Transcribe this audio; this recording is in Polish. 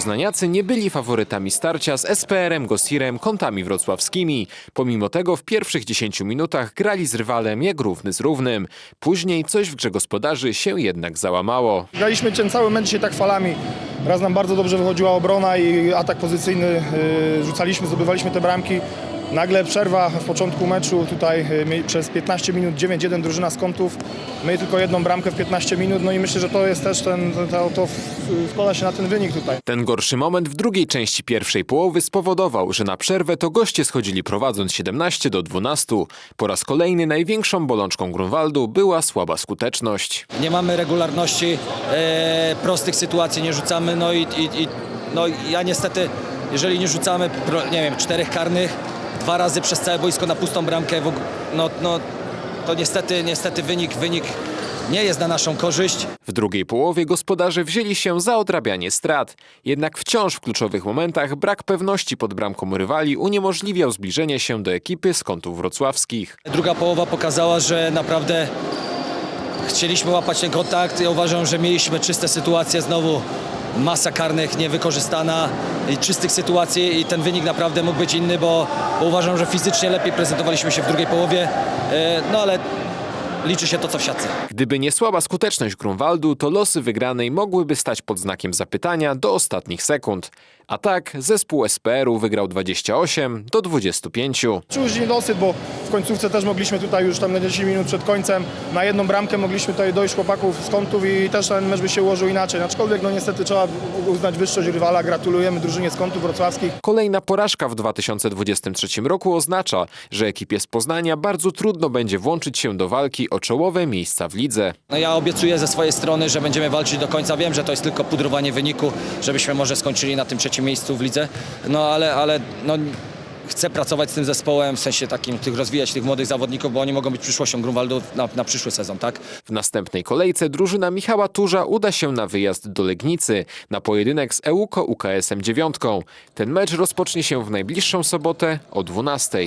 Poznaniacy nie byli faworytami starcia z SPR-em Gosirem kątami wrocławskimi. Pomimo tego w pierwszych 10 minutach grali z rywalem jak równy z równym. Później coś w grze gospodarzy się jednak załamało. Graliśmy ten cały mecz tak falami. Raz nam bardzo dobrze wychodziła obrona i atak pozycyjny. yy, Rzucaliśmy, zdobywaliśmy te bramki. Nagle przerwa w początku meczu. Tutaj my przez 15 minut 9-1 drużyna z kątów. My tylko jedną bramkę w 15 minut. No i myślę, że to jest też ten, to, to składa się na ten wynik tutaj. Ten gorszy moment w drugiej części pierwszej połowy spowodował, że na przerwę to goście schodzili prowadząc 17 do 12. Po raz kolejny największą bolączką Grunwaldu była słaba skuteczność. nie mamy regularności, e, prostych sytuacji nie rzucamy, no i, i, i no ja niestety, jeżeli nie rzucamy, nie wiem, czterech karnych, dwa razy przez całe boisko na pustą bramkę, no, no to niestety, niestety wynik, wynik nie jest na naszą korzyść. W drugiej połowie gospodarze wzięli się za odrabianie strat. Jednak wciąż w kluczowych momentach brak pewności pod bramką rywali uniemożliwiał zbliżenie się do ekipy z kątów wrocławskich. Druga połowa pokazała, że naprawdę chcieliśmy łapać ten kontakt. Ja uważam, że mieliśmy czyste sytuacje znowu. Masa karnych niewykorzystana i czystych sytuacji i ten wynik naprawdę mógł być inny, bo, bo uważam, że fizycznie lepiej prezentowaliśmy się w drugiej połowie. E, No ale liczy się to, co w siatce. Gdyby nie słaba skuteczność Grunwaldu, to losy wygranej mogłyby stać pod znakiem zapytania do ostatnich sekund. A tak zespół SPR-u wygrał 28 do 25. Czuł już niedosyt, bo w końcówce też mogliśmy tutaj już tam na 10 minut przed końcem na jedną bramkę mogliśmy tutaj dojść chłopaków z kątów i też ten mecz by się ułożył inaczej. Aczkolwiek no niestety trzeba uznać wyższość rywala. Gratulujemy drużynie z kątów wrocławskich. Kolejna porażka w 2023 roku oznacza, że ekipie z Poznania bardzo trudno będzie włączyć się do walki o czołowe miejsca w lidze. No ja obiecuję ze swojej strony, że będziemy walczyć do końca. Wiem, że to jest tylko pudrowanie wyniku, żebyśmy może skończyli na tym trzecim miejscu w lidze. No ale, ale no, chcę pracować z tym zespołem, w sensie takim, tych, rozwijać tych młodych zawodników, bo oni mogą być przyszłością Grunwaldu na, na przyszły sezon, tak? W następnej kolejce drużyna Michała Turza uda się na wyjazd do Legnicy na pojedynek z EUKO UKS-em dziewiątką. Ten mecz rozpocznie się w najbliższą sobotę o 12.